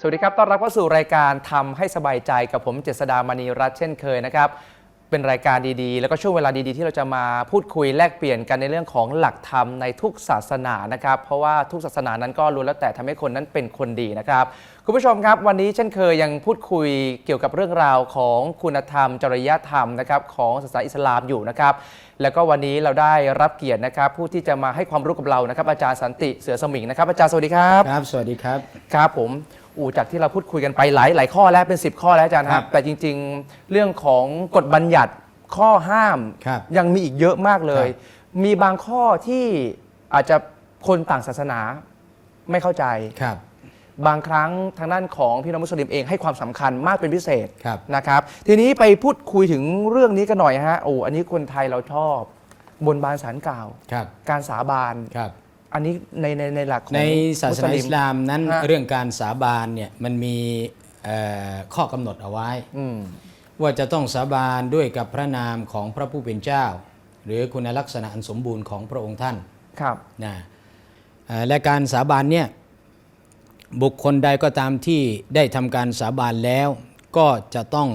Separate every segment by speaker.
Speaker 1: สวัสดีครับ ต้อนรับเข้าสู่รายการทำให้สบายใจกับผมเจษดามณีรัตน์เช่นเคยนะครับ เป็นรายการดีๆ แล้วก็ช่วงเวลาดีๆ ที่เราจะมาพูดคุยแลกเปลี่ยนกันในเรื่องของหลักธรรมในทุกศาสนานะครับ เพราะว่าทุกศาสนานั้นก็ล้วนแล้วแต่ทำให้คนนั้นเป็นคนดีนะครับ คุณผู้ชมครับวันนี้เช่นเคยยังพูดคุยเกี่ยวกับเรื่องราวของคุณธรรม จริยธรรมนะครับของศาสนาอิสลามอยู่นะครับ แล้วก็วันนี้เราได้รับเกียรตินะครับ ผู้ที่จะมาให้ความรู้กับเรานะครับ อาจารย์สันติเสือสมิงนะครับ อาจารย์สวัสดีครับ
Speaker 2: ครับ สวัสดีครับ
Speaker 1: ครับผม อูจากที่เราพูดคุยกันไปหลายหลายข้อแล้วเป็น 10 ข้อแล้วอาจารย์ค
Speaker 2: ครั
Speaker 1: รับบแต่จริง ๆ เรื่องของกฎบัญญัติข้อห้าม
Speaker 2: ครับ
Speaker 1: ยังมีอีกเยอะมากเลย
Speaker 2: ครั
Speaker 1: มีบางข้อที่อาจจะคนต่างศาสนาไม่เข้าใจ
Speaker 2: ครับ
Speaker 1: บางครั้งทางด้านของพี่น้องมุสลิมเองให้ความสำคัญมากเป็นพิเศษ
Speaker 2: ครับ
Speaker 1: นะครับ ทีนี้ไปพูดคุยถึงเรื่องนี้กันหน่อยฮะโอ้อันนี้คนไทยเราชอบ บนบานสารกล่าว
Speaker 2: ครับ
Speaker 1: การสาบาน
Speaker 2: ครับ
Speaker 1: อันนี้ในในในหลักของ
Speaker 2: ในศาสนา
Speaker 1: มุ
Speaker 2: อิสลามนั้น
Speaker 1: ฮะ
Speaker 2: เรื่องการสาบานเนี่ยมันมีเอ่อข้อกำหนดเอาไว้
Speaker 1: อืม
Speaker 2: ว่าจะต้องสาบานด้วยกับพระนามของพระผู้เป็นเจ้า หรือคุณลักษณะอันสมบูรณ์ของพระองค์ท่าน
Speaker 1: ครับ
Speaker 2: นะเอ่อและการสาบานเนี่ยบุคคลใดก็ตามที่ได้ทำการสาบานแล้ว ก็จะต้อง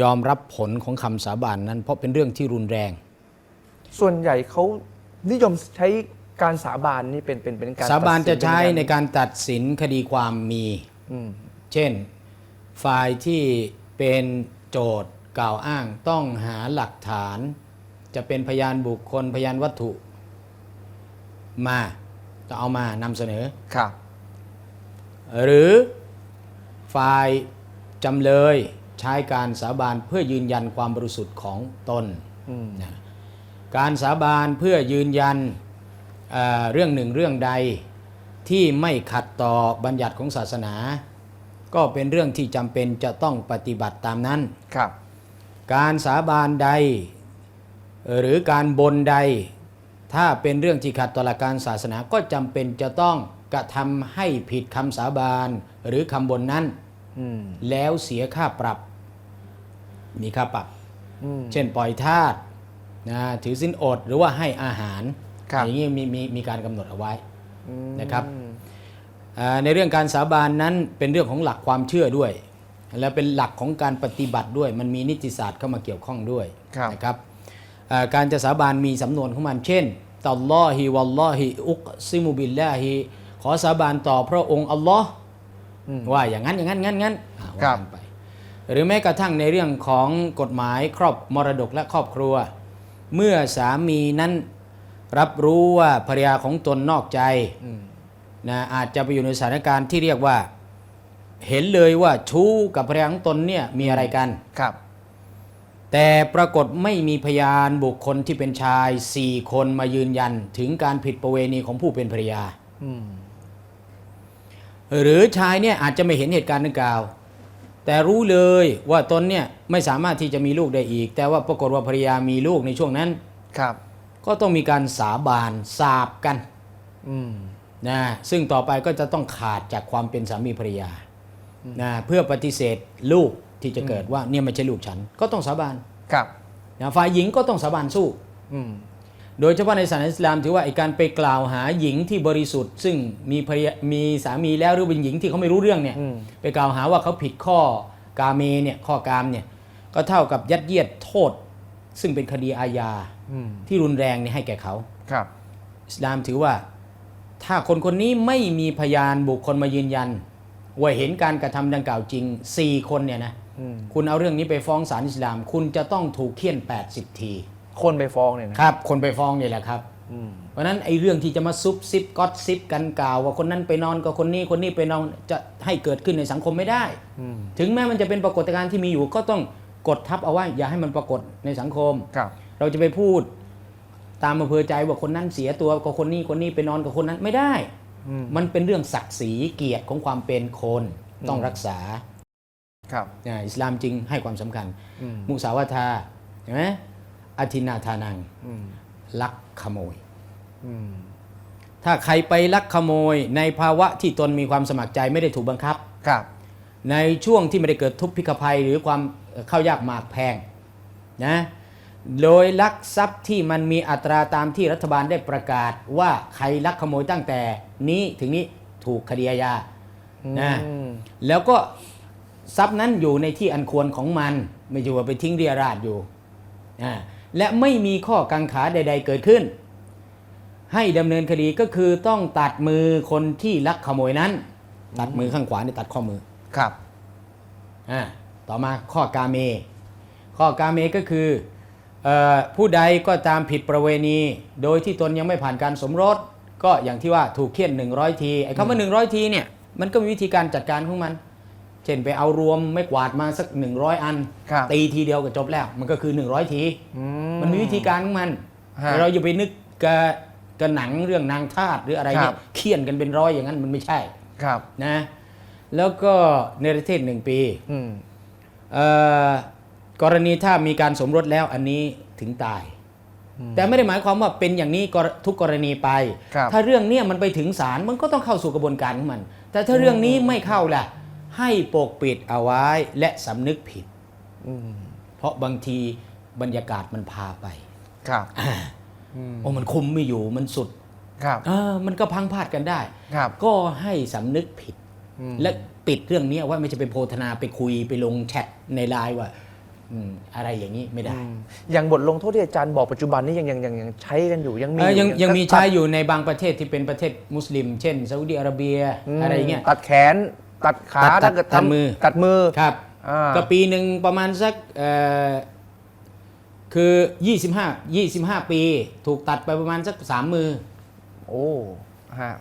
Speaker 2: ยอมรับผลของคำสาบานนั้น เพราะเป็นเรื่องที่รุนแรง
Speaker 1: ส่วนใหญ่เขานิยมใช้ การสาบานนี่เป็นเป็นเป็นการ
Speaker 2: สาบาน
Speaker 1: ตัด
Speaker 2: จะ
Speaker 1: สิ
Speaker 2: ใช้
Speaker 1: เป็
Speaker 2: ในการตัดสินคดีความมี
Speaker 1: อืม
Speaker 2: เช่น ฝ่ายที่เป็นโจทย์กล่าวอ้างต้องหาหลักฐาน จะเป็นพยานบุคคลพยานวัตถุ มาจะเอามานำเสนอ
Speaker 1: ครับ
Speaker 2: หรือฝ่ายจำเลยใช้การสาบานเพื่อยืนยันความบริสุทธิ์ของตน
Speaker 1: อืม
Speaker 2: นะการสาบานเพื่อยืนยัน เอ่อเรื่องหนึ่งเรื่องใดที่ไม่ขัดต่อบัญญัติของศาสนา ก็เป็นเรื่องที่จำเป็นจะต้องปฏิบัติตามนั้น
Speaker 1: ครับ
Speaker 2: การสาบานใด หรือการบนใด ถ้าเป็นเรื่องที่ขัดต่อหลักการศาสนาก็จำเป็นจะต้องกระทำให้ผิดคำสาบานหรือคำบนนั้น
Speaker 1: อืม
Speaker 2: แล้วเสียค่าปรับ มีค่าปรับ
Speaker 1: อืม
Speaker 2: เช่นปล่อยทาสนะถือสินอดหรือว่าให้อาหาร
Speaker 1: ครับ
Speaker 2: อย่างนี้มีมีมีการกำหนดเอาไว้
Speaker 1: อืม
Speaker 2: นะครับอ่าในเรื่องการสาบานนั้นเป็นเรื่องของหลักความเชื่อด้วย และเป็นหลักของการปฏิบัติด้วย มันมีนิติศาสตร์เข้ามาเกี่ยวข้องด้วย
Speaker 1: ครับ
Speaker 2: นะครับอ่าการจะสาบานมีสำนวนของมันเช่นตัลลอฮิวัลลอฮิอุกซิมุบิลลาฮิขอสาบานต่อพระองค์อัลลอฮ์
Speaker 1: อืม
Speaker 2: ว่าอย่างนั้นอย่างนั้นงั้นงั้นอ่า
Speaker 1: ครั
Speaker 2: ว่า
Speaker 1: บ
Speaker 2: กันไปหรือแม้กระทั่งในเรื่องของกฎหมายครอบมรดกและครอบครัว เมื่อสามีนั้น รับรู้ว่าภรรยาของตนนอกใจ
Speaker 1: อืม
Speaker 2: นะอาจจะไปอยู่ในสถานการณ์ที่เรียกว่า เห็นเลยว่าชู้กับภรรยาของตนเนี่ยมีอะไรกัน
Speaker 1: ครับ
Speaker 2: แต่ปรากฏไม่มีพยานบุคคลที่เป็นชายสี่คนมายืนยัน ถึงการผิดประเวณีของผู้เป็นภรรยา
Speaker 1: อืม
Speaker 2: หรือชายเนี่ยอาจจะไม่เห็นเหตุการณ์ดังกล่าว แต่รู้เลยว่าตนเนี่ยไม่สามารถที่จะมีลูกได้อีก แต่ว่าปรากฏว่าภรรยามีลูกในช่วงนั้น
Speaker 1: ครับ
Speaker 2: ก็ต้องมีการสาบานสาบกัน
Speaker 1: อืม
Speaker 2: นะซึ่งต่อไปก็จะต้องขาดจากความเป็นสามีภรรยานะเพื่อปฏิเสธลูกที่จะเกิดว่าเนี่ยไม่ใช่ลูกฉัน ก็ต้องสาบาน
Speaker 1: ครับ
Speaker 2: นะฝ่ายหญิงก็ต้องสาบานสู้
Speaker 1: อืม
Speaker 2: โดยเฉพาะในศาสนาอิสลามถือว่าไอการไปกล่าวหาหญิงที่บริสุทธิ์ ซึ่งมีภรรยามีสามีแล้วหรือเป็นหญิงที่เขาไม่รู้เรื่องเนี่ย
Speaker 1: อืม
Speaker 2: ไปกล่าวหาว่าเขาผิดข้อกาเมเนี่ยข้อกามเนี่ยก็เท่ากับยัดเยียดโทษ ซึ่งเป็นคดีอาญา
Speaker 1: อืม
Speaker 2: ที่รุนแรงเนี่ยให้แก่เขา
Speaker 1: ครับ
Speaker 2: อิสลามถือว่า ถ้าคนคนนี้ไม่มีพยานบุคคลมายืนยัน ว่าเห็นการกระทำดังกล่าวจริง4คนเนี่ยนะ
Speaker 1: อืม
Speaker 2: คุณเอาเรื่องนี้ไปฟ้องศาลอิสลาม คุณจะต้องถูกเคี่ยน 80 ที
Speaker 1: คนไปฟ้องเนี่ยนะครับ
Speaker 2: คนไปฟ้องเนี่ยแหละครับ
Speaker 1: อืม
Speaker 2: เพราะฉะนั้นไอ้เรื่องที่จะมาซุบซิบก็อตซิบกันกล่าว ว่าคนนั้นไปนอนกับคนนี้คนนี้ไปนอนจะให้เกิดขึ้นในสังคมไม่ได้
Speaker 1: อืม
Speaker 2: ถึงแม้มันจะเป็นปรากฏการณ์ที่มีอยู่ก็ต้องกดทับเอาไว้อย่าให้มันปรากฏในสังคม
Speaker 1: ครับ
Speaker 2: เราจะไปพูดตามอำเภอใจว่าคนนั้นเสียตัวกับคนนี้คนนี้ไปนอนกับคนนั้นไม่ได้
Speaker 1: อืม
Speaker 2: มันเป็นเรื่องศักดิ์ศรีเกียรติของความเป็นคนต้องรักษา
Speaker 1: ครับ
Speaker 2: อ่าอิสลามจึงให้ความสำคัญ
Speaker 1: อืม
Speaker 2: มุสาวาทาเห็นไหมอธินาทานัง
Speaker 1: อืม
Speaker 2: ลักขโมย
Speaker 1: อืม
Speaker 2: ถ้าใครไปลักขโมยในภาวะที่ตนมีความสมัครใจไม่ได้ถูกบังคับ
Speaker 1: ครับ
Speaker 2: ในช่วงที่ไม่ได้เกิดทุพพิกภัยหรือความเอ่อเข้ายากหมากแพงนะ โดยลักทรัพย์ที่มันมีอัตราตามที่รัฐบาลได้ประกาศว่าใครลักขโมยตั้งแต่นี้ถึงนี้ถูกคดีอาญานะ
Speaker 1: อืม
Speaker 2: แล้วก็ทรัพย์นั้นอยู่ในที่อันควรของมัน ไม่ใช่ว่าไปทิ้งเรียราดอยู่อ่าและไม่มีข้อกังขาใด ๆ เกิดขึ้น ให้ดำเนินคดีก็คือต้องตัดมือคนที่ลักขโมยนั้น ตัดมือข้างขวานี่ตัดข้อมือ
Speaker 1: ครับ
Speaker 2: อ่าต่อมาข้อกาเม ข้อกาเมก็คือเออ ผู้ใดก็ตามผิดประเวณี โดยที่ตนยังไม่ผ่านการสมรส ก็อย่างที่ว่าถูกเคี่ยน 100 ทีไอ้คำว่า 100 ทีเนี่ยมันก็มีวิธีการจัดการของมัน เช่นไปเอารวมไม่กวาดมาสัก 100 อัน
Speaker 1: ครับ
Speaker 2: ตีทีเดียวก็จบแล้ว มันก็คือ 100 ที
Speaker 1: อื
Speaker 2: มันมีวิธีการของมัน
Speaker 1: ฮะ
Speaker 2: เราอย่าไปนึกกระกระหนังเรื่องนางทาสหรืออะไร
Speaker 1: ครั
Speaker 2: เนี่
Speaker 1: บ
Speaker 2: ยเคี่ยนกันเป็นร้อยอย่างนั้นมันไม่ใช่
Speaker 1: ครับ
Speaker 2: นะแล้วก็ในประเทศหนึ่งปี
Speaker 1: อืม
Speaker 2: เอ่อ กรณีถ้ามีการสมรสแล้วอันนี้ถึงตาย แต่ไม่ได้หมายความว่าเป็นอย่างนี้กรทุกกรณีไป
Speaker 1: ครับ
Speaker 2: ถ้าเรื่องเนี้ยมันไปถึงศาลมันก็ต้องเข้าสู่กระบวนการของมัน แต่ถ้าเรื่องนี้ไม่เข้าล่ะ ให้ปกปิดเอาไว้และสำนึกผิด
Speaker 1: อืม
Speaker 2: เพราะบางทีบรรยากาศมันพาไป
Speaker 1: ครับอืม
Speaker 2: โอ้มันคุมไม่อยู่มันสุด
Speaker 1: ครับ
Speaker 2: เออมันก็พังพลาดกันได้
Speaker 1: ครับ
Speaker 2: ก็ให้สำนึกผิด
Speaker 1: อืม
Speaker 2: และปิดเรื่องนี้เอาไว่าไม่จะไปโพธนาไปคุยไปลงแชทในไลน์ว่า อืมอะไรอย่างนี้ไม่ได้
Speaker 1: อืมอย่างบทลงโทษที่อาจารย์บอกปัจจุบันนี้ยังยังยังยังใช้กันอยู่ยังมี
Speaker 2: เอ่อยัง
Speaker 1: อ
Speaker 2: ยังมี
Speaker 1: ตัด
Speaker 2: ใช้อยู่ในบางประเทศที่เป็นประเทศมุสลิม เช่นซาอุดิอาระเบีย
Speaker 1: ม
Speaker 2: อะไรอย่างเงี้ย
Speaker 1: ตัดแขน ตัดขา
Speaker 2: ตัดตัด
Speaker 1: ถ้าเกิด
Speaker 2: ตัด
Speaker 1: ทำ
Speaker 2: มือ
Speaker 1: ตัดมือ
Speaker 2: ครับ
Speaker 1: อ่า
Speaker 2: ก็ปีหนึ่งประมาณสักเอ่อคือ 25 25 ปี ถูกตัดไปประมาณสักสามมือ
Speaker 1: โอ้ฮะ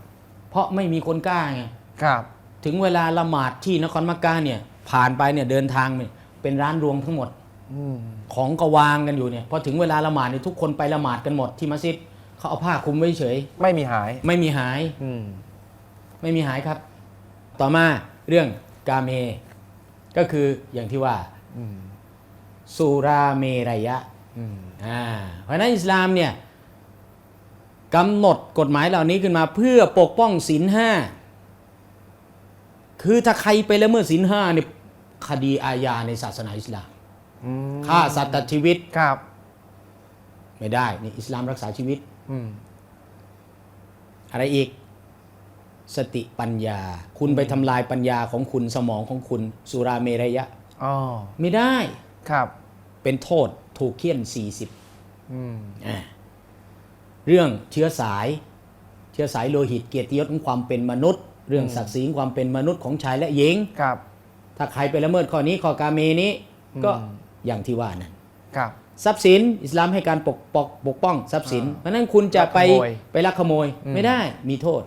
Speaker 2: เพราะไม่มีคนกล้าไง
Speaker 1: ครับ
Speaker 2: ถึงเวลาละหมาดที่นครมักกะเนี่ยผ่านไปเนี่ยเดินทางเนี่ยเป็นร้านรวงทั้งหมด
Speaker 1: อืม
Speaker 2: ของก็วางกันอยู่เนี่ยพอถึงเวลาละหมาดเนี่ยทุกคนไปละหมาดกันหมดที่มัสยิดเขาเอาผ้าคลุมไว้เฉย
Speaker 1: ไม่มีหาย
Speaker 2: ไม่มีหาย
Speaker 1: อืม
Speaker 2: ไม่มีหายครับ ต่อมาเรื่องกาเม ก็คืออย่างที่ว่า
Speaker 1: อืม
Speaker 2: สุราเมรยะ
Speaker 1: อืม
Speaker 2: อ่าเพราะฉะนั้นอิสลามเนี่ยกำหนดกฎหมายเหล่านี้ขึ้นมาเพื่อปกป้องศีลห้าคือถ้าใครไปละเมิดศีลห้าเนี่ยคดีอาญาในศาสนาอิสลาม
Speaker 1: อืม
Speaker 2: ฆ่าสัตว์ตัดชีวิต
Speaker 1: ครับ
Speaker 2: ไม่ได้นี่อิสลามรักษาชีวิต
Speaker 1: อืม
Speaker 2: อะไรอีก สติปัญญา คุณไปทำลายปัญญาของคุณสมองของคุณ สุราเมรยะ
Speaker 1: อ๋อ
Speaker 2: ไม่ได้
Speaker 1: ครับ
Speaker 2: เป็นโทษถูกเคี่ยน 40
Speaker 1: อืม
Speaker 2: อ่าเรื่องเชื้อสาย เชื้อสายโลหิตเกียรติยศของความเป็นมนุษย์ เรื่องศักดิ์ศรีของความเป็นมนุษย์ของชายและหญิง
Speaker 1: ครับ
Speaker 2: ถ้าใครไปละเมิดข้อนี้ข้อกาเมนี้ ก็
Speaker 1: อืม
Speaker 2: อย่างที่ว่านั่น
Speaker 1: ครับ
Speaker 2: ทรัพย์สินอิสลามให้การปกปกปกป้องทรัพย์สิน เพราะฉะนั้นคุณจะไป
Speaker 1: ลักขโมย
Speaker 2: ไปลักขโมย
Speaker 1: อืม
Speaker 2: ไม่ได้มีโทษ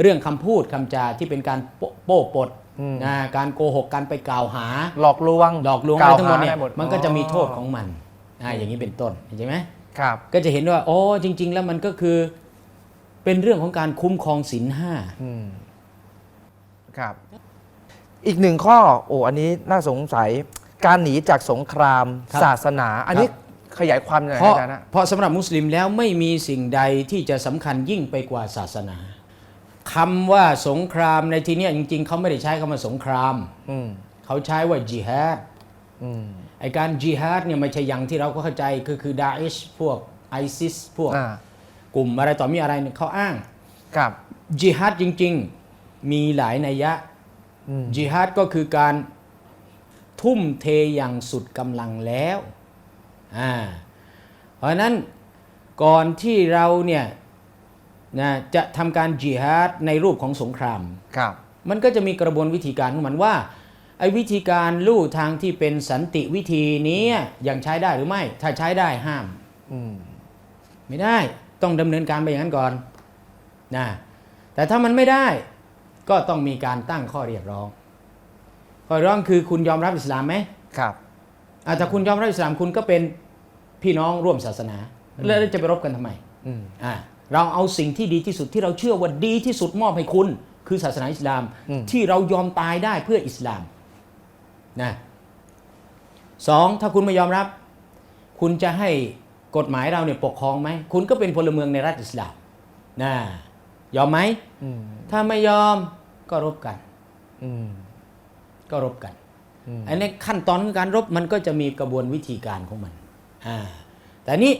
Speaker 2: เรื่องคำพูดคำจาที่เป็นการโปโป้ปด
Speaker 1: อืม
Speaker 2: นะการโกหกการไปกล่าวหา
Speaker 1: หลอกลวง
Speaker 2: ดอกลวงอะไรทั้งหมดเนี่ย
Speaker 1: กล่าวา
Speaker 2: มันก็จะมีโทษของมันอ่าอย่างนี้เป็นต้นเห็นไหม
Speaker 1: ครับ
Speaker 2: ก็จะเห็นว่าอ๋อจริง ๆ แล้วมันก็คือเป็นเรื่องของการคุ้มครองศีลห้า
Speaker 1: อืมครับ อีกหนึ่งข้อโอ้อันนี้น่าสงสัย การหนีจากสงคราม
Speaker 2: ครับ
Speaker 1: ศาสนา อันนี้ขยายความหน่อย
Speaker 2: เพราะ
Speaker 1: อาจารย์นะ
Speaker 2: เพราะสำหรับมุสลิมแล้วไม่มีสิ่งใดที่จะสำคัญยิ่งไปกว่าศาสนาคำว่าสงครามในที่เนี้ยจริง ๆ เขาไม่ได้ใช้คำว่าสงคราม
Speaker 1: อืม
Speaker 2: เขาใช้ว่าจิฮาด
Speaker 1: อืม
Speaker 2: ไอการจิฮาดเนี่ยไม่ใช่อย่างที่เราก็เข้าใจคือคือดาอิชพวกไอซิสพวก
Speaker 1: อ่า
Speaker 2: กลุ่มอะไรต่อมีอะไรเนี่ยเขาอ้าง
Speaker 1: ครับ
Speaker 2: จิฮาดจริง ๆ มีหลายนัยยะ
Speaker 1: อืม
Speaker 2: จิฮาดก็คือการ ทุ่มเทอย่างสุดกำลังแล้วอ่าเพราะฉะนั้นก่อนที่เราเนี่ยนะจะทำการจิฮาดในรูปของสงคราม
Speaker 1: ครับ
Speaker 2: มันก็จะมีกระบวนวิธีการของมันว่าไอ้วิธีการลู่ทางที่เป็นสันติวิธีนี้ยังใช้ได้หรือไม่ ถ้าใช้ได้ห้าม
Speaker 1: อืม
Speaker 2: ไม่ได้ต้องดำเนินการไปอย่างนั้นก่อนนะแต่ถ้ามันไม่ได้ก็ต้องมีการตั้งข้อเรียกร้อง ข้อเรียกร้องคือคุณยอมรับอิสลามไหม
Speaker 1: ครับ
Speaker 2: อะถ้าคุณยอมรับอิสลามคุณก็เป็นพี่น้องร่วมศาสนา แล้วจะไปรบกันทำไม
Speaker 1: อืม
Speaker 2: อะเราเอาสิ่งที่ดีที่สุดที่เราเชื่อว่าดีที่สุดมอบให้คุณ คือศาสนาอิสลาม
Speaker 1: อืม
Speaker 2: ที่เรายอมตายได้เพื่ออิสลามนะสองถ้าคุณไม่ยอมรับ คุณจะให้กฎหมายเราเนี่ยปกครองไหมคุณก็เป็นพลเมืองในรัฐอิสลามนะยอมไหม
Speaker 1: อืม
Speaker 2: ถ้าไม่ยอมก็รบกัน
Speaker 1: อืม
Speaker 2: ก็รบกัน
Speaker 1: อืม
Speaker 2: อันนี้ขั้นตอนของการรบมันก็จะมีกระบวนวิธีการของมันอ่าแต่นี่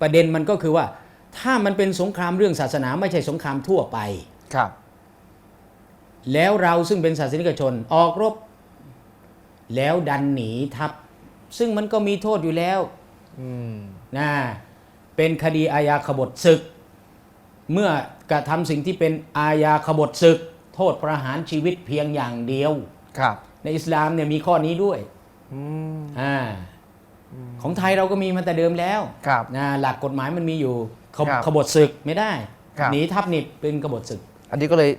Speaker 2: ประเด็นมันก็คือว่า ถ้ามันเป็นสงครามเรื่องศาสนาไม่ใช่สงครามทั่วไป
Speaker 1: ครับ
Speaker 2: แล้วเราซึ่งเป็นศาสนิกชนออกรบ แล้วดันหนีทัพซึ่งมันก็มีโทษอยู่แล้ว
Speaker 1: อืม
Speaker 2: นะเป็นคดีอาญาขบฏศึก เมื่อกระทำสิ่งที่เป็นอาญาขบฏศึก โทษประหารชีวิตเพียงอย่างเดียว
Speaker 1: ครับ
Speaker 2: ในอิสลามเนี่ยมีข้อนี้ด้วย
Speaker 1: อืม
Speaker 2: อ่าของไทยเราก็มีมาแต่เดิมแล้ว
Speaker 1: ครับ
Speaker 2: นะหลักกฎหมายมันมีอยู่ขบ
Speaker 1: ครับ
Speaker 2: ขบฏศึกไม่ได้
Speaker 1: ครับ
Speaker 2: หนีทัพนี่เป็นขบฏศึก
Speaker 1: อันนี้ก็เลย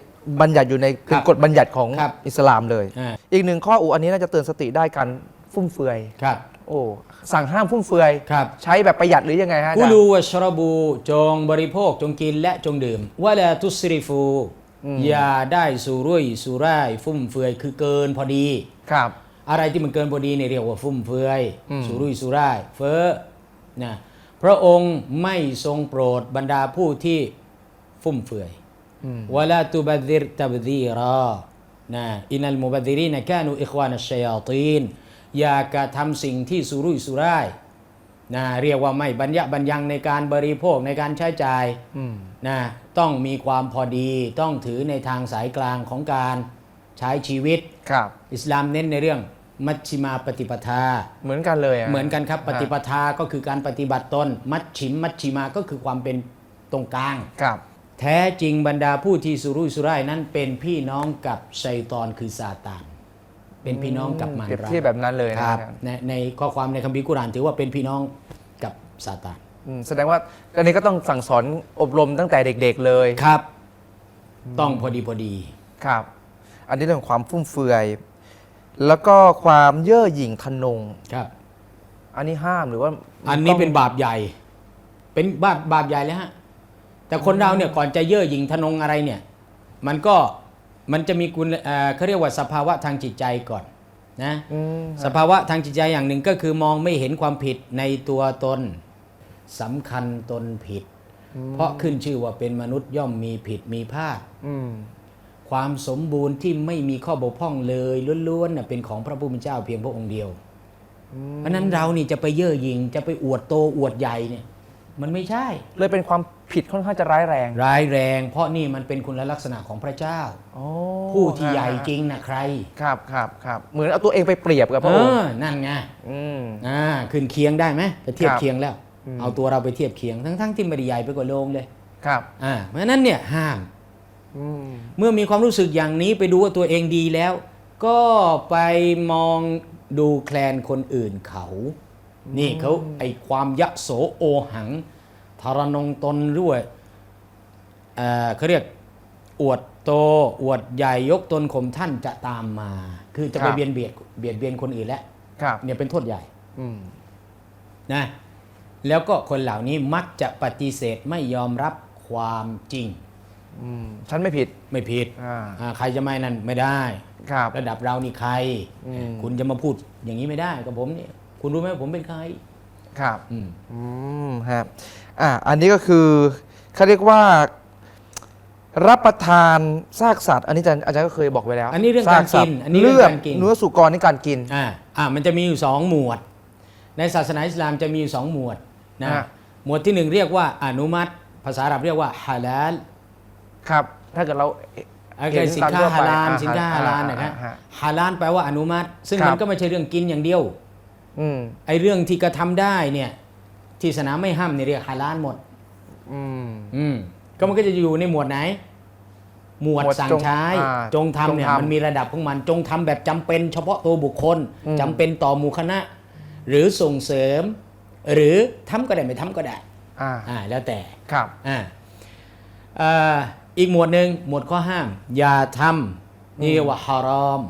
Speaker 1: บัญญัติอยู่ใน
Speaker 2: ครั
Speaker 1: คื
Speaker 2: บ
Speaker 1: อกฎบัญญัติของ
Speaker 2: ครับ
Speaker 1: อิสลามเลย
Speaker 2: อ่า
Speaker 1: อีกหนึ่งข้ออูอันนี้น่าจะเตือนสติได้การฟุ่มเฟือย
Speaker 2: ครับ
Speaker 1: โอ้สั่งห้ามฟุ่มเฟือย
Speaker 2: ครับ
Speaker 1: ใช้แบบประหยัดหรือยังไงฮะอา
Speaker 2: กุ
Speaker 1: จารย์
Speaker 2: ลูวะชรบูจงบริโภคจงกินและจงดื่มว่าละทุสริฟู
Speaker 1: อืม
Speaker 2: อย่าได้สุรุ่ยสุร่ายฟุ่มเฟือยคือเกินพอดี
Speaker 1: ครับ
Speaker 2: อะไรที่มันเกินพอดีเนี่ยเรียกว่าฟุ่มเฟือย
Speaker 1: อืม
Speaker 2: สุรุ่ยสุร่าย เฟ้อนะพระองค์ไม่ทรงโปรดบรรดาผู้ที่ฟุ่มเฟือย
Speaker 1: อืม
Speaker 2: วะลาตุบัดดิรตับดีรอนะอินัลมุบัดดิรีนะกานูอิควานัชชัยาตีนอย่ากระทำสิ่งที่สุรุ่ยสุร่ายนะเรียกว่าไม่บรรยะบรรยังในการบริโภคในการใช้จ่าย
Speaker 1: อืม
Speaker 2: นะ ต้องมีความพอดีต้องถือในทางสายกลางของการใช้ชีวิต
Speaker 1: ครับ
Speaker 2: อิสลามเน้นในเรื่องมัชชิมาปฏิปทา
Speaker 1: เหมือนกันเลยะ
Speaker 2: เหมือนกันครับปฏิป
Speaker 1: ฮะ
Speaker 2: ทาก็คือการปฏิบัติตน มัชชิมมัชชิมาก็คือความเป็นตรงกลาง
Speaker 1: ครับ
Speaker 2: แท้จริงบรรดาผู้ที่สุรุ่ยสุร่ายนั้นเป็นพี่น้องกับชัยตอนคือซาตาน เป็นพี่น้องกับมาร
Speaker 1: เปรียบ
Speaker 2: ร้าย
Speaker 1: เทียบแบบนั้นเลย
Speaker 2: ค
Speaker 1: นะ
Speaker 2: รับ
Speaker 1: อาจารย์
Speaker 2: ในในข้อความในคัมภีร์กุรอานถือว่าเป็นพี่น้องกับซาตาน
Speaker 1: อืมแสดงว่าอันนี้ก็ต้องสั่งสอนอบรมตั้งแต่เด็ก ๆเลย
Speaker 2: ครับ ต้องพอดีพอดี
Speaker 1: ครับ อันนี้เรื่องของความฟุ่มเฟือย แล้วก็ความเย่อหยิ่งทะนง
Speaker 2: ครับ
Speaker 1: อันนี้ห้ามหรือว่า
Speaker 2: อันนี้
Speaker 1: ต้ง
Speaker 2: เป็นบาปใหญ่ เป็นบาปบาปใหญ่เลยฮะ แต่คนเราเนี่ยก่อนจะเย่อหยิ่งทะนงอะไรเนี่ย มันก็มันจะมีคุณเอ่อเขาเรียกว่าสภาวะทางจิตใจก่อนนะ
Speaker 1: อืม
Speaker 2: สภาวะทางจิตใจอย่างหนึ่งก็คือมองไม่เห็นความผิดในตัวตน สำคัญตนผิด เพราะขึ้นชื่อว่าเป็นมนุษย์ย่อมมีผิดมีพลาด
Speaker 1: อืม
Speaker 2: ความสมบูรณ์ที่ไม่มีข้อบกพร่องเลยล้วนๆน่ะเป็นของพระผู้เป็นเจ้าเพียงพระองค์เดียวเพราะฉะนั้นเรานี่จะไปเย่อหยิ่งจะไปอวดโตอวดใหญ่เนี่ย มันไม่ใช่
Speaker 1: เลยเป็นความผิดค่อนข้างจะร้ายแรง
Speaker 2: ร้ายแรง เพราะนี่มันเป็นคุณลักษณะของพระเจ้า
Speaker 1: อ๋อ
Speaker 2: ผู้ที่ใหญ่จริงนะใคร
Speaker 1: ครับครับครับเหมือนเอาตัวเองไปเปรียบกับพ
Speaker 2: เอ
Speaker 1: ระองค์
Speaker 2: อนั่นไง
Speaker 1: อืม
Speaker 2: อ่าขึ้นเคียงได้ไหมไปเทียบ
Speaker 1: ครับ
Speaker 2: เคียงแล้ว
Speaker 1: อืม
Speaker 2: เอาตัวเราไปเทียบเคียงทั้งๆที่ไม่ได้ใหญ่ไปกว่าโลงเลย
Speaker 1: ครับ
Speaker 2: อ่าเพราะฉะนั้นเนี่ยห้าม
Speaker 1: อืม
Speaker 2: เมื่อมีความรู้สึกอย่างนี้ไปดูว่าตัวเองดีแล้ว ก็ไปมองดูแคลนคนอื่นเขา นี่เขาไอความยะโสโอหังทารนงตนด้วยเอ่อเขาเรียกอวดโตอวดใหญ่ยกตนข่มท่านจะตามมา คือจะไปเบียนเบียดเบียดเบียนคนอื่นแล้ว
Speaker 1: ครับ
Speaker 2: เนี่ยเป็นโทษใหญ่
Speaker 1: อืม
Speaker 2: นะ แล้วก็คนเหล่านี้มักจะปฏิเสธไม่ยอมรับความจริง
Speaker 1: อืมฉันไม่ผิด
Speaker 2: ไม่ผิด
Speaker 1: อ่า
Speaker 2: อ่าใครจะไม่นั่นไม่ได้
Speaker 1: ครับ
Speaker 2: ระดับเรานี่ใคร
Speaker 1: อืม
Speaker 2: คุณจะมาพูดอย่างนี้ไม่ได้กับผมเนี่ยคุณรู้ไหมว่าผมเป็นใคร
Speaker 1: ครับ
Speaker 2: อืม
Speaker 1: อืมครับอ่าอันนี้ก็คือเขาเรียกว่า รับประทานซากสัตว์อันนี้อาจารย์อาจารย์ก็เคยบอกไว้แล้ว
Speaker 2: อันนี้เรื่องการ
Speaker 1: ซสัต
Speaker 2: กิน
Speaker 1: ว์
Speaker 2: อันนี้เรื่อง
Speaker 1: เลือด
Speaker 2: การกิน
Speaker 1: เนื้อสุกรนี่การกิน
Speaker 2: อ่าอ่ามันจะมีอยู่สองหมวด ในศาสนาอิสลามจะมีอยู่สองหมวด นะ
Speaker 1: ฮะ
Speaker 2: หมวดที่หนึ่งเรียกว่าอนุมัติ ภาษาอาหรับเรียกว่าฮาลาล
Speaker 1: ครับ ถ้าเกิดเรา
Speaker 2: อะไร
Speaker 1: เห็น
Speaker 2: สินค้า
Speaker 1: ตามทั่วไป
Speaker 2: ฮาลาล
Speaker 1: อ่า
Speaker 2: สินค้า
Speaker 1: ฮา
Speaker 2: ฮา
Speaker 1: ลา
Speaker 2: ลา
Speaker 1: ล
Speaker 2: ลนะครับ
Speaker 1: อ่าฮะ
Speaker 2: ฮาลาลแปลว่าอนุมัติ ซึ่ง
Speaker 1: ครับ
Speaker 2: มันก็ไม่ใช่เรื่องกินอย่างเดียว
Speaker 1: อืม
Speaker 2: ไอ้เรื่องที่กระทำได้เนี่ยที่ศาสนาไม่ห้ามเนี่ยเรียกฮาลาลหมด
Speaker 1: อืม
Speaker 2: อืมก็มันก็จะอยู่ในหมวดไหน หมวด
Speaker 1: หมวด
Speaker 2: สั่ง
Speaker 1: จง
Speaker 2: ใช้
Speaker 1: อ่า
Speaker 2: จงทำเนี่ย
Speaker 1: จงทำ
Speaker 2: มันมีระดับของมันจงทำแบบจำเป็น เฉพาะตัวบุคคล
Speaker 1: อืม
Speaker 2: จำเป็นต่อหมู่คณะ หรือส่งเสริม หรือทำก็ได้ไม่ทำก็ได้
Speaker 1: อ่า
Speaker 2: อ่าแล้วแต่
Speaker 1: ครับ
Speaker 2: อ่าอ่าอีกหมวดหนึ่งหมวดข้อห้าม อย่าทำนี่เรียกว่าฮารอม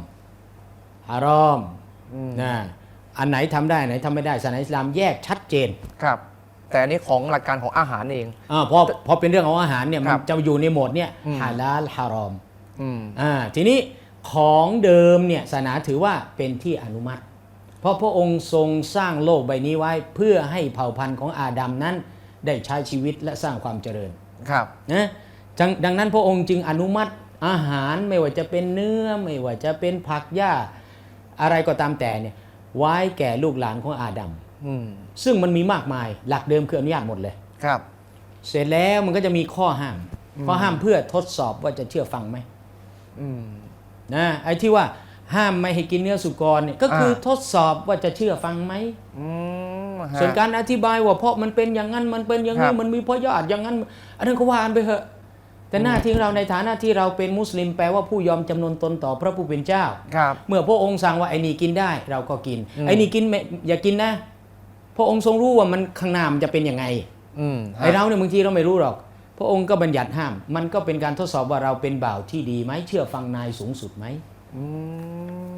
Speaker 2: ฮารอม
Speaker 1: อืม
Speaker 2: นะอันไหนทำได้อันไหนทำไม่ได้ศาสนาอิสลามแยกชัดเจน
Speaker 1: ครับ แต่อันนี้ของหลักการของอาหารเอง
Speaker 2: อาพอพอเป็นเรื่องของอาหารเนี่ย
Speaker 1: ค
Speaker 2: มั
Speaker 1: รั
Speaker 2: น
Speaker 1: บ
Speaker 2: จะอยู่ในโหมดเนี่ย
Speaker 1: อืม
Speaker 2: ฮาลาลฮารอม
Speaker 1: อืม
Speaker 2: อ่าทีนี้ของเดิมเนี่ยศาสนาถือว่าเป็นที่อนุมัติ เพราะพระองค์ทรงสร้างโลกใบนี้ไว้เพื่อให้เผ่าพันธุ์ของอาดัมนั้น ได้ใช้ชีวิตและสร้างความเจริญ
Speaker 1: ครับ
Speaker 2: นะจังดังนั้นพระองค์จึงอนุมัติอาหารไม่ว่าจะเป็นเนื้อไม่ว่าจะเป็นผักหญ้าอะไรก็ตามแต่เนี่ยไว้แก่ลูกหลานของอาดัม
Speaker 1: อืม
Speaker 2: ซึ่งมันมีมากมายหลักเดิมคืออนุญาตหมดเลย
Speaker 1: ครับ
Speaker 2: เสร็จแล้วมันก็จะมีข้อห้ามข้อห้ามเพื่อทดสอบว่าจะเชื่อฟังไหม
Speaker 1: อืม
Speaker 2: นะไอ้ที่ว่า ห้ามไม่ให้กินเนื้อสุกรเนี่ยก็คืออาทดสอบว่าจะเชื่อฟังไหม
Speaker 1: อืมฮะ
Speaker 2: ส่วนการอธิบายว่าเพราะมันเป็นอย่างนั้นมันเป็นอย่าง
Speaker 1: ครั
Speaker 2: นี้
Speaker 1: บ
Speaker 2: มันมีเพราะญาติอย่างนั้น อันนั้นก็ว่ากันไปเถอะ แต่หน้าที่เราในฐานะที่เราเป็นมุสลิมแปลว่าผู้ยอมจำนนตนต่อพระผู้เป็นเจ้า
Speaker 1: ครับ
Speaker 2: เมื่อพระองค์สั่งว่าไอ้นี่กินได้ เราก็กิน
Speaker 1: อืม
Speaker 2: ไอ้นี่กินไม่อย่ากินนะ พระองค์ทรงรู้ว่ามันข้างหน้ามันจะเป็นยังไง
Speaker 1: อืม
Speaker 2: ไอ้เราเนี่ยบางทีเราไม่รู้หรอก พระองค์ก็บัญญัติห้าม มันก็เป็นการทดสอบว่าเราเป็นบ่าวที่ดีไหมเชื่อฟังนายสูงสุดไหม
Speaker 1: อื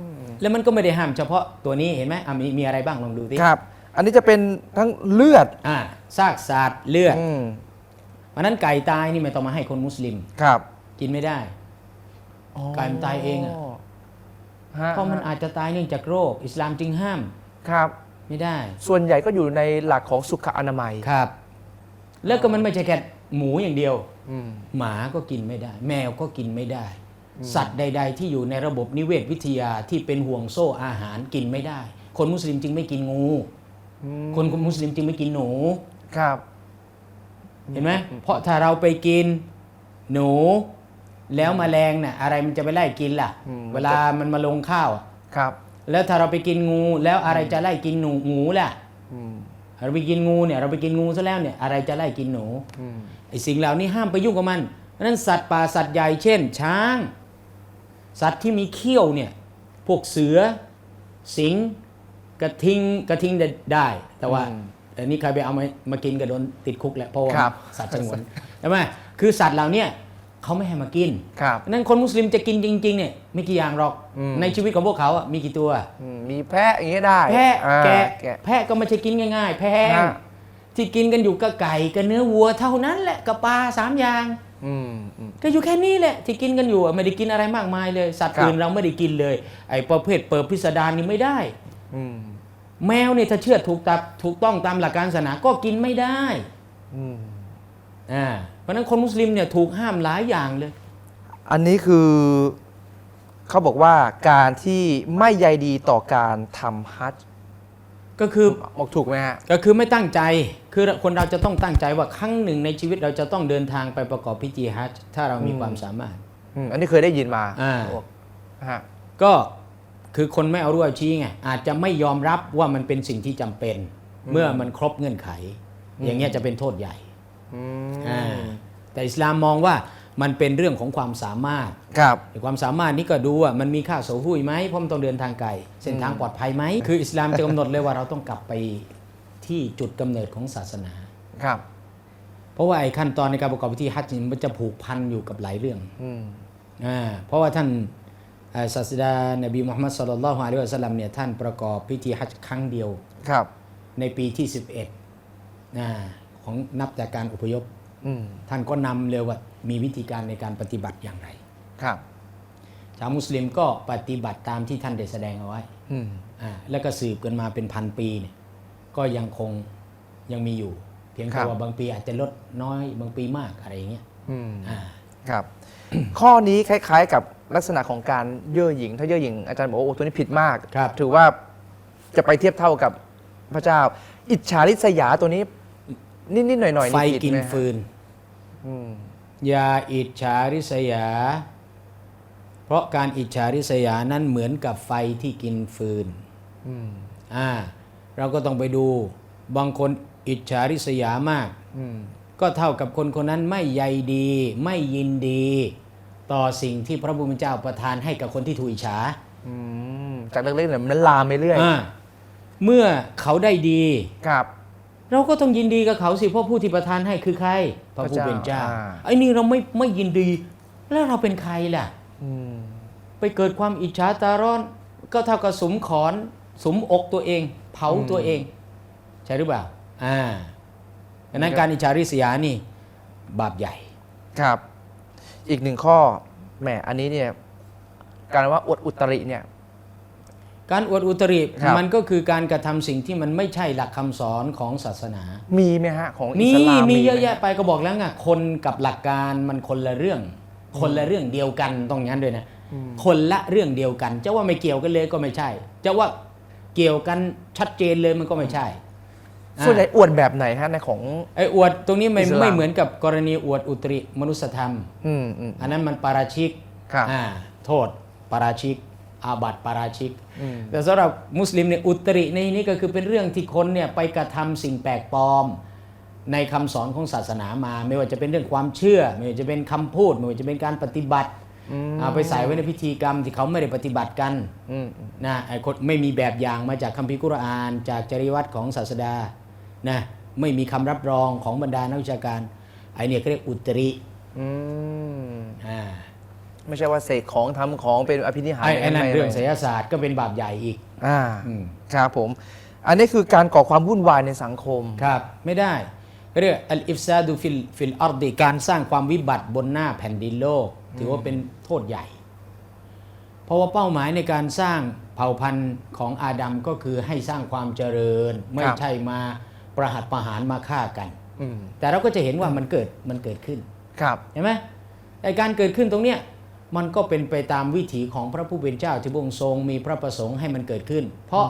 Speaker 1: ม
Speaker 2: แล้วมันก็ไม่ได้ห้ามเฉพาะตัวนี้เห็นไหมอะมีมีอะไรบ้างลองดูดิ
Speaker 1: ครับ อันนี้จะเป็นทั้งเลือด
Speaker 2: อ่าซากสัตว์เลือด
Speaker 1: อืม
Speaker 2: เพราะฉะนั้นไก่ตายนี่ไม่ต้องมาให้คนมุสลิม
Speaker 1: ครับ
Speaker 2: กินไม่ได้ ไก่มันตายเองอะ
Speaker 1: ฮะ
Speaker 2: เพราะมันอาจจะตายเนื่องจากโรค อิสลามจึงห้าม
Speaker 1: ครับ
Speaker 2: ไม่ได้
Speaker 1: ส่วนใหญ่ก็อยู่ในหลักของสุขอนามัย
Speaker 2: ครับ แล้วก็มันไม่ใช่แค่หมูอย่างเดียว
Speaker 1: อืม
Speaker 2: หมาก็กินไม่ได้ แมวก็กินไม่ได้ สัตว์ใด ๆ ที่อยู่ในระบบนิเวศวิทยาที่เป็นห่วงโซ่อาหารกินไม่ได้ คนมุสลิมจึงไม่กินงู คนมุสลิมจึงไม่กินหนู
Speaker 1: ครับ
Speaker 2: เห็นไหมเพราะถ้าเราไปกินหนู แล้วแมลงน่ะอะไรมันจะไปไล่กินล่ะ
Speaker 1: อืม
Speaker 2: เวลามันมาลงข้าวอะ
Speaker 1: ครับ
Speaker 2: แล้วถ้าเราไปกินงู แล้วอะไรจะไล่กินหนูหมูล่ะ
Speaker 1: อืม
Speaker 2: เราไปกินงูเนี่ยเราไปกินงูซะแล้วเนี่ยอะไรจะไล่กินหนู
Speaker 1: อืม
Speaker 2: ไอ้สิ่งเหล่านี้ห้ามไปยุ่งกับมันเพราะฉะนั้นสัตว์ป่าสัตว์ใหญ่เช่น ช้าง สัตว์ที่มีเขี้ยวเนี่ยพวกเสือ สิงห์กระทิงกระทิงได้ แต่ว่าอันนี้ใครไปเอามามากินก็โดนติดคุกแหละเพราะว่า
Speaker 1: ครับ
Speaker 2: สัตว์สงวนใช่ไหมคือสัตว์เหล่าเนี้เขาไม่ให้มากิน
Speaker 1: ครับ
Speaker 2: เพราะฉะนั้นคนมุสลิมจะกินจริงๆเนี่ยไม่กี่อย่างหรอก
Speaker 1: อืม
Speaker 2: ในชีวิตของพวกเขาอะมีกี่ตัว
Speaker 1: อืมมีแพะอย่างเงี้ยได้
Speaker 2: แพะ
Speaker 1: อ่า
Speaker 2: แกะ
Speaker 1: แกะ
Speaker 2: แพะก็ไม่ใช่กินง่าย ๆ แพง
Speaker 1: ฮะ
Speaker 2: ที่กินกันอยู่กับไก่กับเนื้อวัวเท่านั้นแหละกับปลาสามอย่าง
Speaker 1: อืมอืม
Speaker 2: ก็อยู่แค่นี้แหละที่กินกันอยู่อะไม่ได้กินอะไรมากมายเลย สัตว์
Speaker 1: ครับ
Speaker 2: อื่นเราไม่ได้กินเลย ไอ้ประเภทเปิดพิสดารนี่ไม่ได้
Speaker 1: อืม
Speaker 2: แมวเนี่ยถ้าเชื่อถูกตับถูกต้องตามหลักการศาสนาก็กินไม่ได้
Speaker 1: อืม
Speaker 2: อ่าเพราะฉะนั้นคนมุสลิมเนี่ยถูกห้ามหลายอย่างเลย
Speaker 1: อันนี้คือเขาบอกว่าการที่ไม่ใยดีต่อการทำฮัจญ์
Speaker 2: ก็คือ
Speaker 1: บอกถูกไหมฮะ
Speaker 2: ก็คือไม่ตั้งใจคือคนเราจะต้องตั้งใจว่าครั้งหนึ่งในชีวิตเราจะต้องเดินทางไปประกอบพิธีฮัจญ์ถ้าเรามี
Speaker 1: อืม
Speaker 2: ความสามารถ
Speaker 1: อืมอันนี้เคยได้ยินมา
Speaker 2: อ่า
Speaker 1: บอกฮะ
Speaker 2: ก็คือคนไม่เอารู้เอาชี้ไงอาจจะไม่ยอมรับว่ามันเป็นสิ่งที่จำเป็น เมื่อมันครบเงื่อนไข อย่างเงี้ยจะเป็นโทษใหญ่
Speaker 1: อืม
Speaker 2: อ่าแต่อิสลามมองว่า มันเป็นเรื่องของความสามารถ
Speaker 1: ครับ
Speaker 2: แต่ความสามารถนี้ก็ดูว่ามันมีค่าโสหุยไหมเพราะมันต้องเดินทางไกลเส้นทางปลอดภัยไหมคืออิสลามจะกำหนดเลยว่าเราต้องกลับไปที่จุดกำเนิดของศาสนา
Speaker 1: ครับ
Speaker 2: เพราะว่าไอ้ขั้นตอนในการประกอบพิธีฮัจญ์นี่มันจะผูกพันอยู่กับหลายเรื่อง
Speaker 1: อืม
Speaker 2: อ่าเพราะว่าท่านเอ่อศาสดานบีมุฮัมมัดสุลลัลลอฮุอะลัยฮิวะสัลลัมเนี่ยท่านประกอบพิธีฮัจญ์ครั้งเดียว
Speaker 1: ครับ
Speaker 2: ในปีที่ 11นะของนับจากการอพยพ
Speaker 1: อืม
Speaker 2: ท่านก็นำเลยว่ามีวิธีการในการปฏิบัติอย่างไร
Speaker 1: ครับ
Speaker 2: ชาวมุสลิมก็ปฏิบัติตามที่ท่านได้แสดงเอาไว้
Speaker 1: อืม
Speaker 2: อ่าแล้วก็สืบกันมาเป็นพันปีเนี่ย ก็ยังคงยังมีอยู่ เพียง
Speaker 1: ครั
Speaker 2: แต่
Speaker 1: บ
Speaker 2: ว่าบางปีอาจจะลดน้อยบางปีมากอะไรอย่างเงี้ย
Speaker 1: อืม
Speaker 2: อ่า
Speaker 1: ครับ ข้อนี้คล้าย ๆ กับลักษณะของการเย่อหยิ่งถ้าเย่อหยิ่งอาจารย์บอกว่าโอ้ตัวนี้ผิดมาก
Speaker 2: ครับ
Speaker 1: ถือว่าจะไปเทียบเท่ากับพระเจ้า อิจฉาริษยาตัวนี้ นิดๆหน่อยๆ
Speaker 2: ไฟ
Speaker 1: นี่ผิด
Speaker 2: กิน
Speaker 1: ไหมฮะ
Speaker 2: ฟืน
Speaker 1: อืม
Speaker 2: อย่าอิจฉาริษยา เพราะการอิจฉาริษยานั้นเหมือนกับไฟที่กินฟืน
Speaker 1: อืม
Speaker 2: อ่า เราก็ต้องไปดู บางคนอิจฉาริษยามาก
Speaker 1: อืม
Speaker 2: ก็เท่ากับคนคนนั้นไม่ใยดี ไม่ยินดี ต่อสิ่งที่พระผู้เป็นเจ้าประทานให้กับคนที่ถูกอิจฉา
Speaker 1: อืมจากเล็กๆเนี่ยมันลามไปเรื่อย
Speaker 2: อ่าเมื่อเขาได้ดี
Speaker 1: ครับ
Speaker 2: เราก็ต้องยินดีกับเขาสิเพราะผู้ที่ประทานให้คือใครพระผู้เป็นเจ้า
Speaker 1: พระเจ้าอ่า
Speaker 2: ไอ้นี่เราไม่ไม่ยินดี แล้วเราเป็นใครล่ะ
Speaker 1: อืม
Speaker 2: ไปเกิดความอิจฉาตาร้อน ก็เท่ากับสมขอนสมอกตัวเอง เผาตัวเอง ใช่หรือเปล่า อ่าดังนั้นการอิจฉาริษยานี่ บาปใหญ่
Speaker 1: ครับ อีกหนึ่งข้อแหมอันนี้เนี่ย การว่าอวดอุตริเนี่ย
Speaker 2: การอวดอุตริ
Speaker 1: ครับ
Speaker 2: มันก็คือการกระทำสิ่งที่มันไม่ใช่หลักคำสอนของศาสนา
Speaker 1: มีไหมฮะของอิ
Speaker 2: มี
Speaker 1: สลาม
Speaker 2: มีเยอะ
Speaker 1: ไห
Speaker 2: แยะไปก็บอกแล้วไงคนกับหลักการมันคนละเรื่อง คนละเรื่องเดียวกันต้องอย่างนั้นด้วยนะคนละเรื่องเดียวกันจะว่าไม่เกี่ยวกันเลยก็ไม่ใช่ จะว่าเกี่ยวกันชัดเจนเลยมันก็ไม่ใช่
Speaker 1: ส่วนใหญ่
Speaker 2: อะ
Speaker 1: อวดแบบไหนฮะในของ
Speaker 2: ไอ้อวดตรงนี้ไม่
Speaker 1: อิสลาม
Speaker 2: ไม่เหมือนกับกรณีอวดอุตริมนุสธรรม
Speaker 1: อืมอืม
Speaker 2: อันนั้นมันปาราชิก
Speaker 1: ครับ
Speaker 2: อ่าโทษปาราชิก อาบัติปาราชิก
Speaker 1: อืม
Speaker 2: แต่สำหรับมุสลิมเนี่ยอุตริในนี้ก็คือเป็นเรื่องที่คนเนี่ยไปกระทำสิ่งแปลกปลอม ในคำสอนของศาสนามา ไม่ว่าจะเป็นเรื่องความเชื่อ ไม่ว่าจะเป็นคำพูด ไม่ว่าจะเป็นการปฏิบัติเอาไปใส่ไว้ในพิธีกรรมที่เขาไม่ได้ปฏิบัติกัน
Speaker 1: อืมอืม
Speaker 2: นะไอ้คนไม่มีแบบอย่างมาจากคัมภีร์กุรอาน จากจริยวัตรของศาสดานะไม่มีคำรับรองของบรรดานักวิชาการไอ้เนี่ยเขาเรียกอุตริ
Speaker 1: อืม
Speaker 2: อ่า
Speaker 1: ไม่ใช่ว่าเสกของทำของเป็นอภินิหาร
Speaker 2: ไอ้ไอ้นั่น
Speaker 1: ม่
Speaker 2: เรื่องไส
Speaker 1: ไม่
Speaker 2: ยศาสตร์ก็เป็นบาปใหญ่อีก
Speaker 1: อ่า
Speaker 2: อืม
Speaker 1: ครับผม อันนี้คือการก่อความวุ่นวายในสังคม
Speaker 2: ครับไม่ได้ก็เรียกอัลอิฟซาดูฟิลฟิลอาร์ดีการสร้างความวิบัติบนหน้าแผ่นดินโลก ถือว่าเป็นโทษใหญ่ เพราะว่าเป้าหมายในการสร้างเผ่าพันธุ์ของอาดัมก็คือให้สร้างความเจริญ ไม่ใช่มาประหัตประหารมาฆ่ากัน
Speaker 1: อืม
Speaker 2: แต่เราก็จะเห็นว่ามันเกิดมันเกิดขึ้น
Speaker 1: ครับ
Speaker 2: เห็นไหมไอการเกิดขึ้นตรงเนี้ย มันก็เป็นไปตามวิถีของพระผู้เป็นเจ้าที่พระองค์ทรงมีพระประสงค์ให้มันเกิดขึ้น เพราะ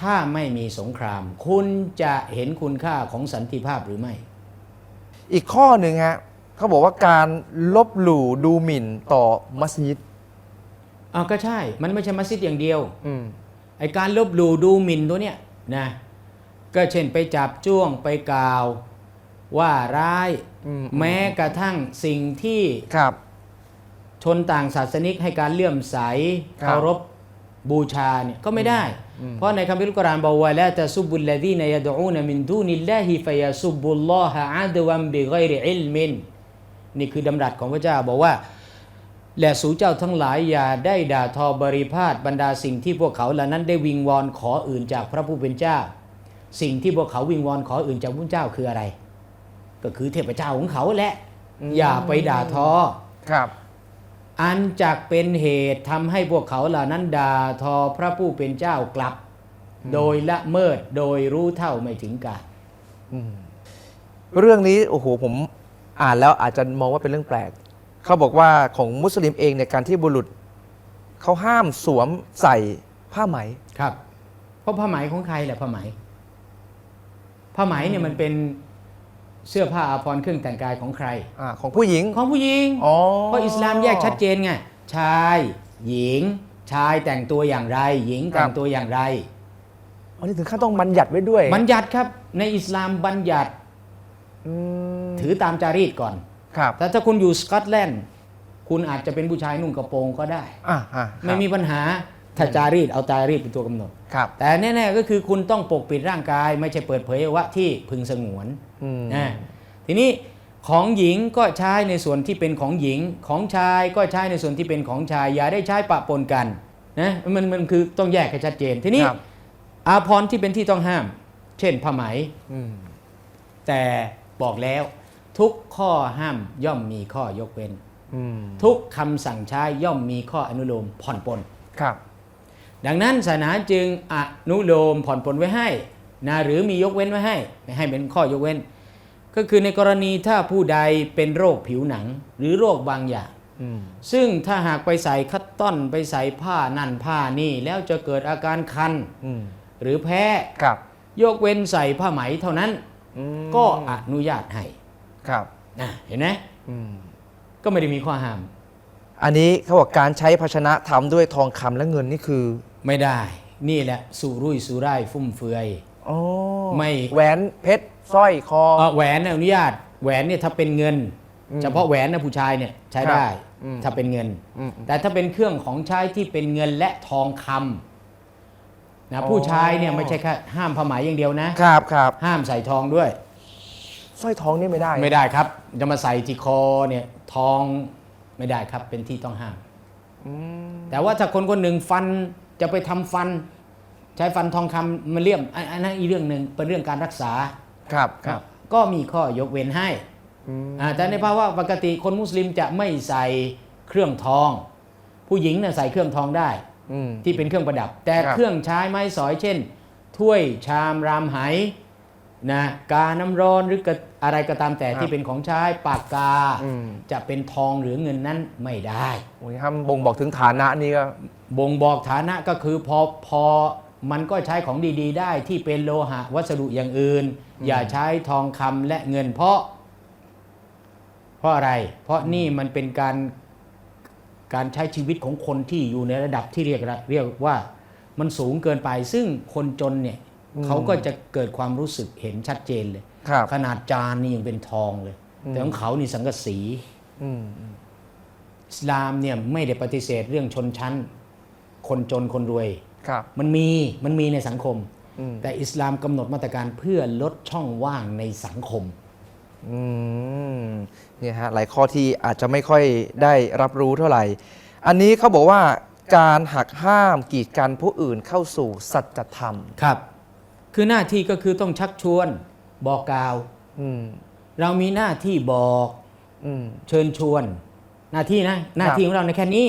Speaker 2: ถ้าไม่มีสงคราม คุณจะเห็นคุณค่าของสันติภาพหรือไม่
Speaker 1: อีกข้อหนึ่งฮะเขาบอกว่าการลบหลู่ดูหมิ่นต่อมัสยิด
Speaker 2: อ้าวก็ใช่ มันไม่ใช่มัสยิดอย่างเดียว
Speaker 1: อืม
Speaker 2: ไอการลบหลู่ดูหมิ่นตัวเนี้ยนะก็เช่นไปจับจ้วงไปกล่าวว่าร้าย
Speaker 1: อืม
Speaker 2: แม้กระทั่งสิ่งที่
Speaker 1: ครับ
Speaker 2: ชนต่างศาสนิกให้การเลื่อมใส
Speaker 1: ครับ
Speaker 2: เคารพบูชาเนี่ยก็ไม่ได้ เพราะในคัมภีร์อัลกุรอานบอกว่าละตะซุบุลลดีนยะดูนมินดูนิลลาฮิฟยาซุบุลลอฮะอาดวัมบิกอยริอิลมินนี่คือดำรัสของพระเจ้าบอกว่า และสู่เจ้าทั้งหลายอย่าได้ด่าทอบริพาทบรรดาสิ่งที่พวกเขาเหล่านั้นได้วิงวอนขออื่นจากพระผู้เป็นเจ้า สิ่งที่พวกเขาวิงวอนขออื่นจากพระผู้เป็นเจ้าคืออะไร ก็คือเทพเจ้าของเขาแหละ อย่าไปด่าทอ
Speaker 1: ครับ
Speaker 2: อันจักเป็นเหตุทำให้พวกเขาเหล่านั้นด่าทอพระผู้เป็นเจ้ากลับ โดยละเมิดโดยรู้เท่าไม่ถึงการ
Speaker 1: เรื่องนี้โอ้โหผมอ่านแล้วอาจจะมองว่าเป็นเรื่องแปลก เขาบอกว่าของมุสลิมเองในยการที่บุรุษเขาห้ามสวมใส่ผ้าไหม
Speaker 2: ครับ เพราะผ้าไหมของใครแหละผ้าไหมผ้าไหมเนี่ยมันเป็น เสื้อผ้าอาภรณ์เครื่องแต่งกายของใคร
Speaker 1: อาของผู้หญิง
Speaker 2: ของผู้หญิง
Speaker 1: อ๋อ
Speaker 2: เพราะอิสลามแยกชัดเจนไงชาย หญิง ชายแต่งตัวอย่างไร หญิงแต่งตัวอย่างไร
Speaker 1: อันนี้ถึงขั้นต้องบัญญัติไว้ด้วย
Speaker 2: บัญญัติครับในอิสลามบัญญัติ
Speaker 1: อืม
Speaker 2: ถือตามจารีตก่อน
Speaker 1: ครับ
Speaker 2: แต่ถ้าคุณอยู่สกอตแลนด์คุณอาจจะเป็นผู้ชายนุ่งกระโปรงก็ได้
Speaker 1: อ่าอ่า
Speaker 2: ไม่มีปัญหาถ้าจารีตเอาจารีตเป็นตัวกำหนด
Speaker 1: ครับ
Speaker 2: แต่แน่ๆก็คือคุณต้องปกปิดร่างกาย ไม่ใช่เปิดเผยอวัยวะที่พึงสงวน
Speaker 1: อืม
Speaker 2: นะทีนี้ของหญิงก็ใช้ในส่วนที่เป็นของหญิง ของชายก็ใช้ในส่วนที่เป็นของชาย อย่าได้ใช้ปะปนกันนะมันมันคือต้องแยกให้ชัดเจน ทีนี้
Speaker 1: ครับ
Speaker 2: อาภรณ์ที่เป็นที่ต้องห้าม เช่นผ้าไหม
Speaker 1: อืม
Speaker 2: แต่บอกแล้ว ทุกข้อห้ามย่อมมีข้อยกเว้น
Speaker 1: อืม
Speaker 2: ทุกคำสั่งใช้ย่อมมีข้ออนุโลมผ่อนปลน
Speaker 1: ครับ
Speaker 2: ดังนั้นศาสนาจึงอนุโลมผ่อนปลนไว้ให้นะหรือมียกเว้นไว้ให้ ไม่ให้เป็นข้อยกเว้น ก็คือในกรณีถ้าผู้ใดเป็นโรคผิวหนัง หรือโรคบางอย่าง
Speaker 1: อืม
Speaker 2: ซึ่งถ้าหากไปใส่คัตตอนไปใส่ผ้านั่นผ้านี่แล้วจะเกิดอาการคัน
Speaker 1: อืม
Speaker 2: หรือแพ้
Speaker 1: ครับ
Speaker 2: ยกเว้นใส่ผ้าไหมเท่านั้น
Speaker 1: อืม
Speaker 2: ก็อนุญาตให้
Speaker 1: ครับ
Speaker 2: นะเห็นไหม
Speaker 1: อืม
Speaker 2: ก็ไม่ได้มีข้อห้าม
Speaker 1: อันนี้เขาบอกการใช้ภาชนะทำด้วยทองคำและเงินนี่คือ
Speaker 2: ไม่ได้ นี่แหละสุรุ่ยสุร่ายฟุ่มเฟือย
Speaker 1: อ๋อ
Speaker 2: ไม่
Speaker 1: แหวนเพชร สร้อยคอ
Speaker 2: เอ่อแหวนเนี่ยอนุญาตแหวนเนี่ยถ้าเป็นเงิน
Speaker 1: อืม
Speaker 2: เฉพาะแหวนนะผู้ชายเนี่ยใช้
Speaker 1: ครับ
Speaker 2: ได้
Speaker 1: อืม
Speaker 2: ถ้าเป็นเงิน
Speaker 1: อืม
Speaker 2: แต่ถ้าเป็นเครื่องของใช้ที่เป็นเงินและทองคำนะ
Speaker 1: อ๋อ
Speaker 2: ผู้ชายเนี่ยไม่ใช่แค่ห้ามผ้าไหมอย่างเดียวนะ
Speaker 1: ครับครับ
Speaker 2: ห้ามใส่ทองด้วย
Speaker 1: สร้อยทองนี่ไม่ได้
Speaker 2: ไม่ได้ครับจะมาใส่ที่คอเนี่ยทองไม่ได้ครับเป็นที่ต้องห้าม
Speaker 1: อืม
Speaker 2: แต่ว่าถ้าคนคนหนึ่งฟันจะไปทำฟัน ใช้ฟันทองคำมาเลี่ยมอันอันนั้นอีกเรื่องหนึ่งเป็นเรื่องการรักษา
Speaker 1: ครับครับ
Speaker 2: ก็มีข้อยกเว้นให้
Speaker 1: อืม
Speaker 2: อ่าแต่ในภาวะปกติคนมุสลิมจะไม่ใส่เครื่องทอง ผู้หญิงเนี่ยใส่เครื่องทองได้
Speaker 1: อืม
Speaker 2: ที่เป็นเครื่องประดับ แต่
Speaker 1: ครับ
Speaker 2: เครื่องใช้ไม้สอยเช่น ถ้วยชามรามไหนะกาน้ำร้อนหรือกระอะไรก็ตามแต่ที่เป็นของใช้ปากกา
Speaker 1: อืม
Speaker 2: จะเป็นทองหรือเงินนั้นไม่ได้
Speaker 1: โอ้ยห้ามบ่งบอกถึงฐานะนี่ก็
Speaker 2: บ่งบอกฐานะก็คือพอพอ มันก็ใช้ของดีๆ ได้ที่เป็นโลหะวัสดุอย่างอื่น อย่าใช้ทองคำและเงินเพราะ เพราะอะไร เพราะนี่มันเป็นการการใช้ชีวิตของคนที่อยู่ในระดับที่เรียกเรียกว่ามันสูงเกินไป ซึ่งคนจนเนี่ย
Speaker 1: อืม
Speaker 2: เขาก็จะเกิดความรู้สึกเห็นชัดเจนเลย
Speaker 1: ครับ
Speaker 2: ขนาดจานนี่ยังเป็นทองเลย
Speaker 1: อืม
Speaker 2: แต่ของเขานี่สังกะสี
Speaker 1: อืมอืม
Speaker 2: อิสลามเนี่ยไม่ได้ปฏิเสธเรื่องชนชั้น คนจนคนรวย
Speaker 1: ครับ
Speaker 2: มันมีมันมีในสังคม
Speaker 1: อืม
Speaker 2: แต่อิสลามกำหนดมาตรการเพื่อลดช่องว่างในสังคม
Speaker 1: อืมเนี่ยฮะหลายข้อที่อาจจะไม่ค่อยได้รับรู้เท่าไหร่ อันนี้เขาบอกว่าการหักห้ามกีดกันผู้อื่นเข้าสู่สัจธรรม
Speaker 2: ครับ คือหน้าที่ก็คือต้องชักชวนบอกกล่าว
Speaker 1: อืม
Speaker 2: เรามีหน้าที่บอก
Speaker 1: อืม
Speaker 2: เชิญชวน หน้าที่นะ หน้าที่ของเราในแค่นี้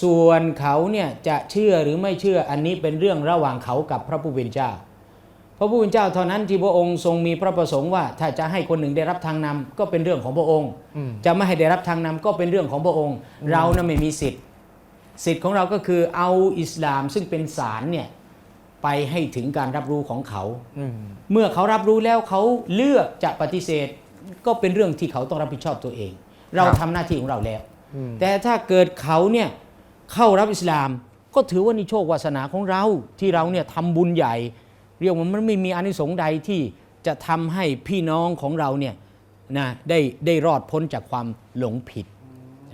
Speaker 2: ส่วนเขาเนี่ยจะเชื่อหรือไม่เชื่ออันนี้เป็นเรื่องระหว่างเขากับพระผู้เป็นเจ้า พระผู้เป็นเจ้าเท่านั้นที่พระองค์ทรงมีพระประสงค์ว่าถ้าจะให้คนหนึ่งได้รับทางนำก็เป็นเรื่องของพระองค์
Speaker 1: อืม
Speaker 2: จะไม่ให้ได้รับทางนำก็เป็นเรื่องของพระองค์ เรานะไม่มีสิทธิ์ สิทธิ์ของเราก็คือเอาอิสลามซึ่งเป็นศาลเนี่ยไปให้ถึงการรับรู้ของเขา
Speaker 1: อืม
Speaker 2: เมื่อเขารับรู้แล้วเขาเลือกจะปฏิเสธ ก็เป็นเรื่องที่เขาต้องรับผิดชอบตัวเอง เราทำหน้าที่ของเราแล้ว
Speaker 1: อืม
Speaker 2: แต่ถ้าเกิดเขาเนี่ย เข้ารับอิสลาม ก็ถือว่านี่โชควาสนาของเราที่เราเนี่ยทำบุญใหญ่ เรียกว่ามันไม่มีอานิสงส์ใดที่จะทำให้พี่น้องของเราเนี่ยนะได้ได้รอดพ้นจากความหลงผิด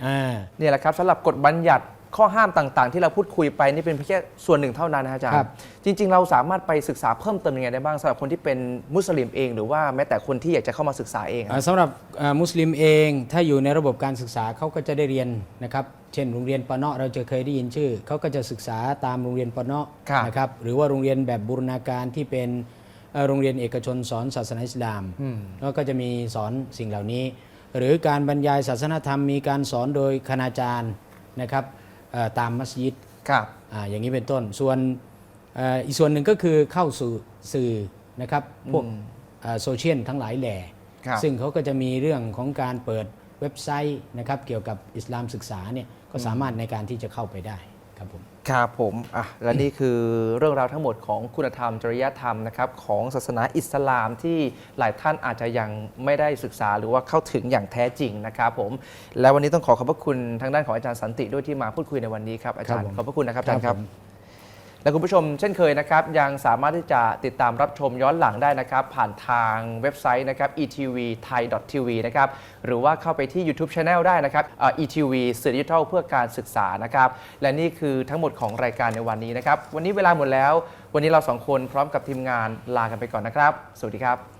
Speaker 2: อ่า
Speaker 1: เนี่ยแหละครับสำหรับกฎบัญญัติ ข้อห้ามต่างๆ ที่เราพูดคุยไปนี่เป็นเพียงแค่ส่วนหนึ่งเท่านั้นนะฮะอาจาร
Speaker 2: ครั
Speaker 1: ย์
Speaker 2: บ
Speaker 1: จริง ๆ เราสามารถไปศึกษาเพิ่มเติมยังไงได้บ้างสำหรับคนที่เป็นมุสลิมเองหรือว่าแม้แต่คนที่อยากจะเข้ามาศึกษาเองอะ
Speaker 2: อ่าสำหรับอ่ามุสลิมเองถ้าอยู่ในระบบการศึกษาเขาก็จะได้เรียนนะครับ เช่นโรงเรียนปะเนาะเราจะเคยได้ยินชื่อเขาก็จะศึกษาตามโรงเรียนปะเนาะ
Speaker 1: ครับ
Speaker 2: นะครับหรือว่าโรงเรียนแบบบูรณาการที่เป็นเอ่อโรงเรียนเอกชนสอนศาสนาอิสลาม
Speaker 1: อืม
Speaker 2: แล้วก็จะมีสอนสิ่งเหล่านี้ หรือการบรรยายศาสนธรรมมีการสอนโดยคณาจารย์นะครับเอ่อ ตามมัสยิด
Speaker 1: ครับ
Speaker 2: อาอย่างนี้เป็นต้น ส่วนเอ่ออีกส่วนหนึ่งก็คือเข้าสู่สื่อนะครับพวก
Speaker 1: อืม
Speaker 2: เอ่อโซเชียลทั้งหลายแหล่
Speaker 1: ครับ
Speaker 2: ซึ่งเขาก็จะมีเรื่องของการเปิดเว็บไซต์นะครับเกี่ยวกับอิสลามศึกษาเนี่ยก็สามารถในการที่จะเข้าไปได้ ครับผม
Speaker 1: ครับผมอะและนี่คือเรื่องราวทั้งหมดของคุณธรรมจริยธรรมนะครับของศาสนาอิสลามที่หลายท่านอาจจะยังไม่ได้ศึกษาหรือว่าเข้าถึงอย่างแท้จริงนะครับผมและวันนี้ต้องขอขอบพระคุณทางด้านของอาจารย์สันติด้วยที่มาพูดคุยในวันนี้ครับอาจารย์
Speaker 2: ครับผม
Speaker 1: ขอบพระคุณนะครับอาจารย์ครับ
Speaker 2: ผม
Speaker 1: และคุณผู้ชมเช่นเคยนะครับยังสามารถที่จะติดตามรับชมย้อนหลังได้นะครับ ผ่านทางเว็บไซต์นะครับ etvthai.tv นะครับหรือว่าเข้าไปที่ YouTube Channel ได้นะครับ etv สื่อดิจิทัลเพื่อการศึกษานะครับและนี่คือทั้งหมดของรายการในวันนี้นะครับวันนี้เวลาหมดแล้ว วันนี้เราสองคนพร้อมกับทีมงานลากันไปก่อนนะครับ สวัสดีครับ